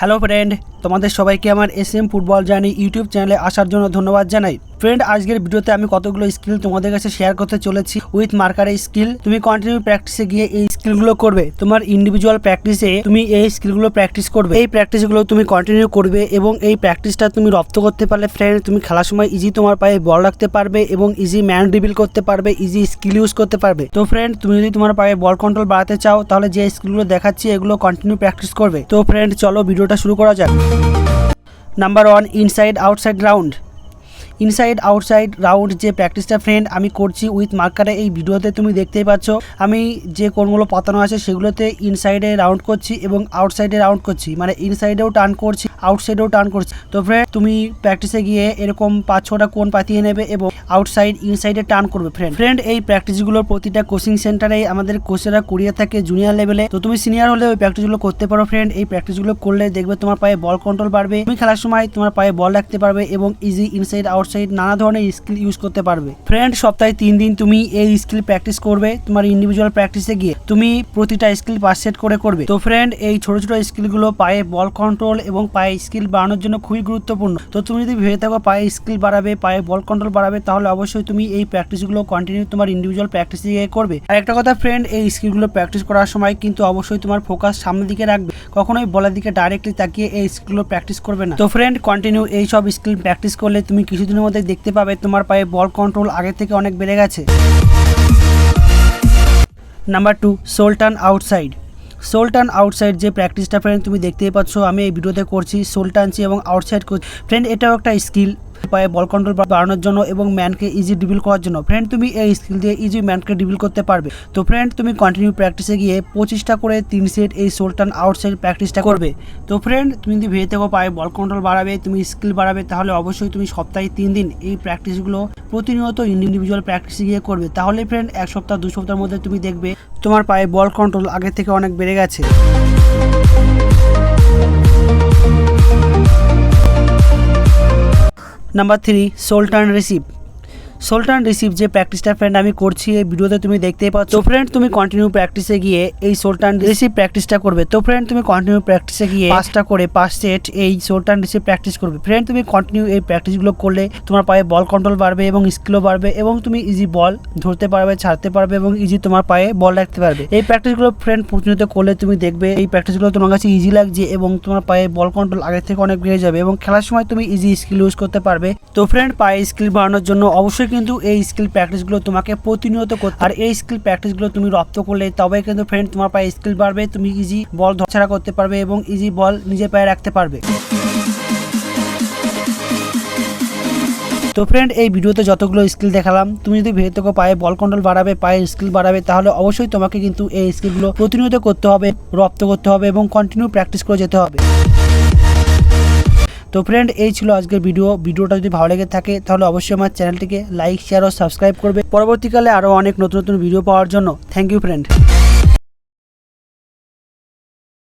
Hello friend, তোমাদের সবাইকে আমার S M football journey YouTube চ্যানেলে আসার জন্য ধন্যবাদ জানাই। ফ্রেন্ড, আজকের ভিডিওতে আমি কতগুলো স্কিল তোমাদের কাছে শেয়ার করতে চলেছি উইথ মার্কারের স্কিল। তুমি কন্টিনিউ প্র্যাকটিসে গিয়ে এই স্কিলগুলো করবে। তোমার ইন্ডিভিজুয়াল প্র্যাকটিসে তুমি এই স্কিলগুলো প্র্যাকটিস করবে। এই প্র্যাকটিসগুলো তুমি কন্টিনিউ করবে এবং এই প্র্যাকটিসটা তুমি রপ্ত করতে পারলে ফ্রেন্ড, তুমি খেলার সময় ইজি তোমার পায়ে বল রাখতে পারবে এবং ইজি ম্যান রিবিল করতে পারবে ইজি স্কিল ইউজ করতে পারবে। তো ফ্রেন্ড, তুমি যদি তোমার পায়ে বল কন্ট্রোল বাড়াতে চাও, তাহলে যে স্কিলগুলো দেখাচ্ছি, এগুলো কন্টিনিউ প্র্যাকটিস করবে। তো ফ্রেন্ড, চলো ভিডিওটা শুরু করা যাক। Number one inside outside round inside outside round যে প্র্যাকটিসটা ফ্রেন্ড আমি করছি উইথ মার্কারে এই ভিডিওতে তুমি দেখতেই পাচ্ছ। আমি যে কোনগুলো পাতানো আছে সেগুলোতে ইনসাইডে রাউন্ড করছি এবং আউটসাইডে রাউন্ড করছি। মানে ইনসাইডেও টার্ন করছি। আউটসাইডেও টার্ন করছে। তো ফ্রেন্ড তুমি প্র্যাকটিসে গিয়ে এরকম পাঁচ, ছটা কোন পাতিয়ে নেবে এবং আউটসাইড ইনসাইডে টার্ন করবে ফ্রেন্ড ফ্রেন্ড এই প্র্যাকটিসগুলোর প্রতিটা কোচিং সেন্টারে আমাদের কোচেরা করিয়ে থাকে জুনিয়র লেভেলে তো তুমি সিনিয়র হলে ওই প্র্যাকটিসগুলো করতে পারো ফ্রেন্ড এই প্র্যাকটিসগুলো করলে দেখবে তোমার পায়ে বল কন্ট্রোল বাড়বে। তুমি খেলার সময় তোমার পায়ে বল রাখতে পারবে এবং ইজি ইনসাইড আউটসাইড নানা ধরনের স্কিল ইউজ করতে পারবে। ফ্রেন্ড সপ্তাহে তিন দিন তুমি এই স্কিল প্র্যাকটিস করবে তোমার ইন্ডিভিজুয়াল প্র্যাকটিসে গিয়ে। তুমি প্রতিটা স্কিল পাস সেট করে করবে। তো ফ্রেন্ড এই ছোট ছোট স্কিলগুলো পায়ে বল কন্ট্রোল এবং পায়ে স্কিল বাড়ানোর জন্য খুবই গুরুত্বপূর্ণ। তো তুমি যদি ভেবে থাকো পায়ে স্কিল বাড়াবে, পায়ে বল কন্ট্রোল বাড়াবে, তাহলে অবশ্যই তুমি এই প্র্যাকটিসগুলো কন্টিনিউ তোমার ইন্ডিভিজুয়াল প্র্যাকটিসে গিয়ে করবে। আর একটা কথা ফ্রেন্ড এই স্কিলগুলো প্র্যাকটিস করার সময় কিন্তু অবশ্যই তোমার ফোকাস সামনের দিকে রাখবে। কখনোই বলার দিকে ডাইরেক্টলি তাকিয়ে এই স্কিলগুলো প্র্যাকটিস করবে না। তো ফ্রেন্ড কন্টিনিউ এই সব স্কিল প্র্যাকটিস করলে তুমি কিছুদিনের মধ্যে দেখতে পাবে তোমার পায়ে বল কন্ট্রোল আগে থেকে অনেক বেড়ে গেছে। Number two sole turn outside sole turn outside যে প্র্যাকটিসটা ফ্রেন্ড তুমি দেখতেই পাচ্ছ, আমি এই ভিডিওতে করছি সোলটানছি এবং আউটসাইড করছি ফ্রেন্ড এটাও একটা স্কিল পায়ে বল কন্ট্রোল বাড়ানোর জন্য এবং ম্যানকে ইজি ডিবিল করার জন্য। ফ্রেন্ড তুমি এই স্কিল দিয়ে ইজি ম্যানকে ডিবিল করতে পারবে। তো ফ্রেন্ড তুমি কন্টিনিউ প্র্যাকটিসে গিয়ে পঁচিশটা করে তিন সেট এই সোলটান আউটসাইড প্র্যাকটিসটা করবে। তো ফ্রেন্ড তুমি যদি ভেবে থাকো পায়ে বল কন্ট্রোল বাড়াবে, তুমি স্কিল বাড়াবে, তাহলে অবশ্যই তুমি সপ্তাহে তিন দিন এই প্র্যাকটিসগুলো প্রতিনিয়ত ইন্ডিভিজুয়াল প্র্যাকটিসে গিয়ে করবে। তাহলে ফ্রেন্ড এক সপ্তাহ, দু সপ্তাহের মধ্যে তুমি দেখবে তোমার পায়ে বল কন্ট্রোল আগে থেকে অনেক বেড়ে গেছে। Number three sole turn receive sole turn receive যে প্র্যাকটিসটা ফ্রেন্ড আমি করছি, এই ভিডিওতে তুমি দেখতেই পাচ্ছ। তো ফ্রেন্ড তুমি কন্টিনিউ প্র্যাকটিসে গিয়ে এই সোলটান রিসিভ প্র্যাকটিসটা করবে। তো ফ্রেন্ড তুমি কন্টিনিউ প্র্যাকটিসে গিয়ে পাঁচটা করে, পাঁচ সেট এই সোলটান রিসিভ প্র্যাকটিস করবে। ফ্রেন্ড তুমি কন্টিনিউ এই প্র্যাকটিসগুলো করলে তোমার পায়ে বল কন্ট্রোল বাড়বে এবং স্কিলও বাড়বে এবং তুমি ইজি বল ধরতে পারবে, ছাড়তে পারবে এবং ইজি তোমার পায়ে বল রাখতে পারবে। এই প্র্যাকটিসগুলো ফ্রেন্ড প্রতিনিয়ত করলে তুমি দেখবে, এই প্র্যাকটিসগুলো তোমার কাছে ইজি লাগছে এবং তোমার পায়ে বল কন্ট্রোল আগের থেকে অনেক বেড়ে যাবে এবং খেলার সময় তুমি ইজি স্কিল ইউজ করতে পারবে। তো ফ্রেন্ড পায়ে স্কিল বাড়ানোর জন্য অবশ্যই কিন্তু এই স্কিল প্র্যাকটিসগুলো তোমাকে প্রতিনিয়ত করতে আর এই স্কিল প্র্যাকটিসগুলো তুমি রপ্ত করলে তবে কিন্তু ফ্রেন্ড তোমার পায়ে স্কিল বাড়বে, তুমি ইজি বল ধরা করতে পারবে এবং ইজি বল নিজের পায়ে রাখতে পারবে। তো ফ্রেন্ড এই ভিডিওতে যতগুলো স্কিল দেখালাম, তুমি যদি ভেবে থেকে পায়ে বল কন্ট্রোল বাড়াবে পায়ে স্কিল বাড়াবে, তাহলে অবশ্যই তোমাকে কিন্তু এই স্কিলগুলো প্রতিনিয়ত করতে হবে, রপ্ত করতে হবে এবং কন্টিনিউ প্র্যাকটিস করে যেতে হবে। তো ফ্রেন্ড এই ছিল আজকের ভিডিও ভিডিওটা যদি ভালো লেগে থাকে, তাহলে অবশ্যই আমার চ্যানেলটিকে লাইক শেয়ার ও সাবস্ক্রাইব করবে। পরবর্তীকালে আরও অনেক নতুন নতুন ভিডিও পাওয়ার জন্য। Thank you friend